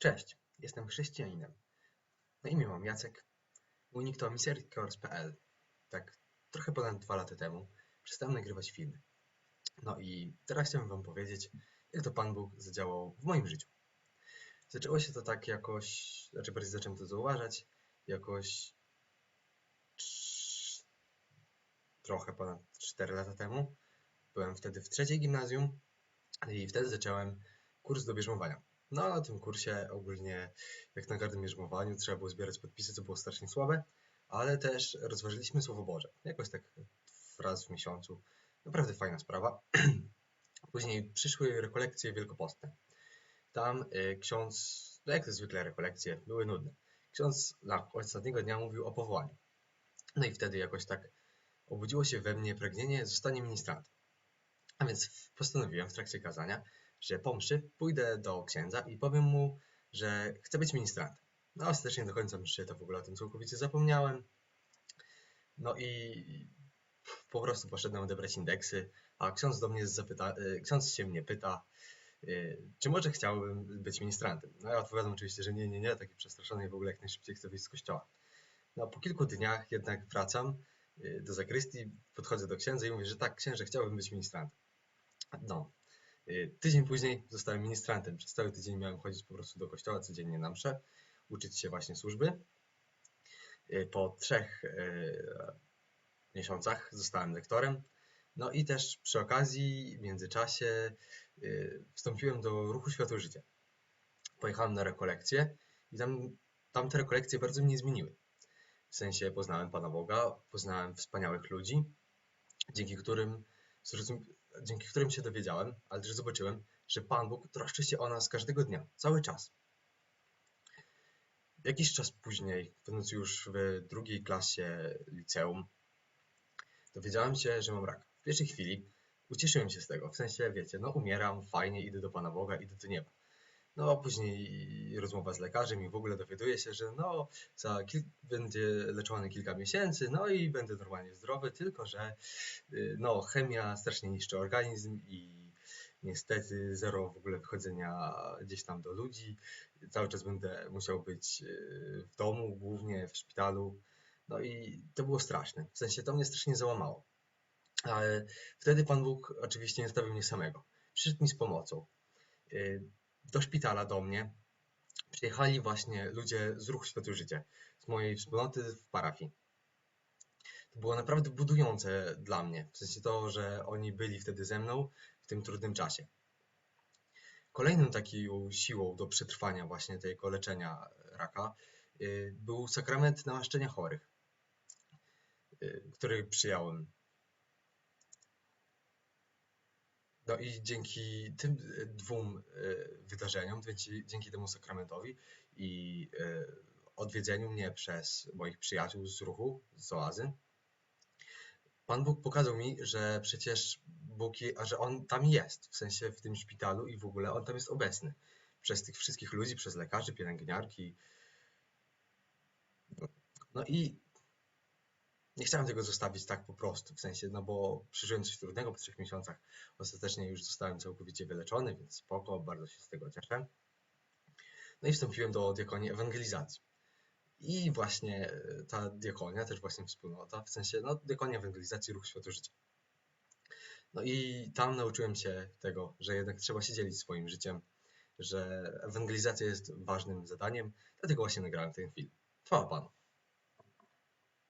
Cześć, jestem chrześcijaninem. Na imię mam Jacek. Mój nick to misericords.pl. Tak trochę ponad dwa lata temu przestałem nagrywać filmy. No i teraz chciałbym wam powiedzieć, jak to Pan Bóg zadziałał w moim życiu. Zaczęło się to tak jakoś, znaczy bardziej zacząłem to zauważać, jakoś trochę ponad 4 lata temu. Byłem wtedy w trzeciej gimnazjum i wtedy zacząłem kurs do bierzmowania. No, na tym kursie ogólnie, jak na każdym bierzmowaniu, trzeba było zbierać podpisy, co było strasznie słabe, ale też rozważyliśmy Słowo Boże. Jakoś tak raz w miesiącu. Naprawdę fajna sprawa. Później przyszły rekolekcje wielkopostne. Tam y, ksiądz, no jak to zwykle rekolekcje, były nudne. Ksiądz na ostatniego dnia mówił o powołaniu. No i wtedy jakoś tak obudziło się we mnie pragnienie zostania ministrantem. A więc postanowiłem w trakcie kazania, że po mszy pójdę do księdza i powiem mu, że chcę być ministrantem. No ostatecznie do końca mszy to w ogóle o tym całkowicie zapomniałem. No i po prostu poszedłem odebrać indeksy, a ksiądz do mnie zapyta, y, ksiądz się mnie pyta, y, czy może chciałbym być ministrantem. No ja odpowiadam oczywiście, że nie, nie, nie, taki przestraszony i w ogóle jak najszybciej chcę wyjść z kościoła. No po kilku dniach jednak wracam y, do zakrystii, podchodzę do księdza i mówię, że tak, księże, chciałbym być ministrantem. No, tydzień później zostałem ministrantem. Przez cały tydzień miałem chodzić po prostu do kościoła codziennie na mszę, uczyć się właśnie służby. Y, Po trzech y, miesiącach zostałem lektorem. No i też przy okazji, w międzyczasie wstąpiłem do ruchu Światło Życie. Pojechałem na rekolekcje i tam, tam te rekolekcje bardzo mnie zmieniły. W sensie poznałem Pana Boga, poznałem wspaniałych ludzi, dzięki którym, dzięki którym się dowiedziałem, ale też zobaczyłem, że Pan Bóg troszczy się o nas każdego dnia, cały czas. Jakiś czas później, będąc już w drugiej klasie liceum, dowiedziałem się, że mam rak. W pierwszej chwili ucieszyłem się z tego, w sensie, wiecie, no umieram, fajnie, idę do Pana Boga, idę do nieba. No, a później rozmowa z lekarzem i w ogóle dowiaduję się, że no, za kil- będzie leczony kilka miesięcy, no i będę normalnie zdrowy, tylko że y, no, chemia strasznie niszczy organizm i niestety zero w ogóle wychodzenia gdzieś tam do ludzi. Cały czas będę musiał być y, w domu, głównie w szpitalu. No i to było straszne. W sensie to mnie strasznie załamało. Ale wtedy Pan Bóg oczywiście nie zostawił mnie samego. Przyszedł mi z pomocą. Do szpitala do mnie przyjechali właśnie ludzie z ruchu Światło Życie, z mojej wspólnoty w parafii. To było naprawdę budujące dla mnie, w sensie to, że oni byli wtedy ze mną w tym trudnym czasie. Kolejną taką siłą do przetrwania właśnie tego leczenia raka y, był sakrament namaszczenia chorych, y, który przyjąłem. No i dzięki tym y, dwóm y, wydarzeniom, dzięki, temu sakramentowi i y, odwiedzeniu mnie przez moich przyjaciół z ruchu, z oazy, Pan Bóg pokazał mi, że przecież Bóg, że On tam jest, w sensie w tym szpitalu i w ogóle On tam jest obecny. Przez tych wszystkich ludzi, przez lekarzy, pielęgniarki. No i nie chciałem tego zostawić tak po prostu, w sensie, no bo przeżyłem coś trudnego po trzech miesiącach. Ostatecznie już zostałem całkowicie wyleczony, więc spoko, bardzo się z tego cieszę. No i wstąpiłem do diakonii ewangelizacji. I właśnie e, ta diakonia, też właśnie wspólnota, w sensie, no, diakonia ewangelizacji, ruch światło życia. No i tam nauczyłem się tego, że jednak trzeba się dzielić swoim życiem, że ewangelizacja jest ważnym zadaniem, dlatego właśnie nagrałem ten film. Chwała Panu.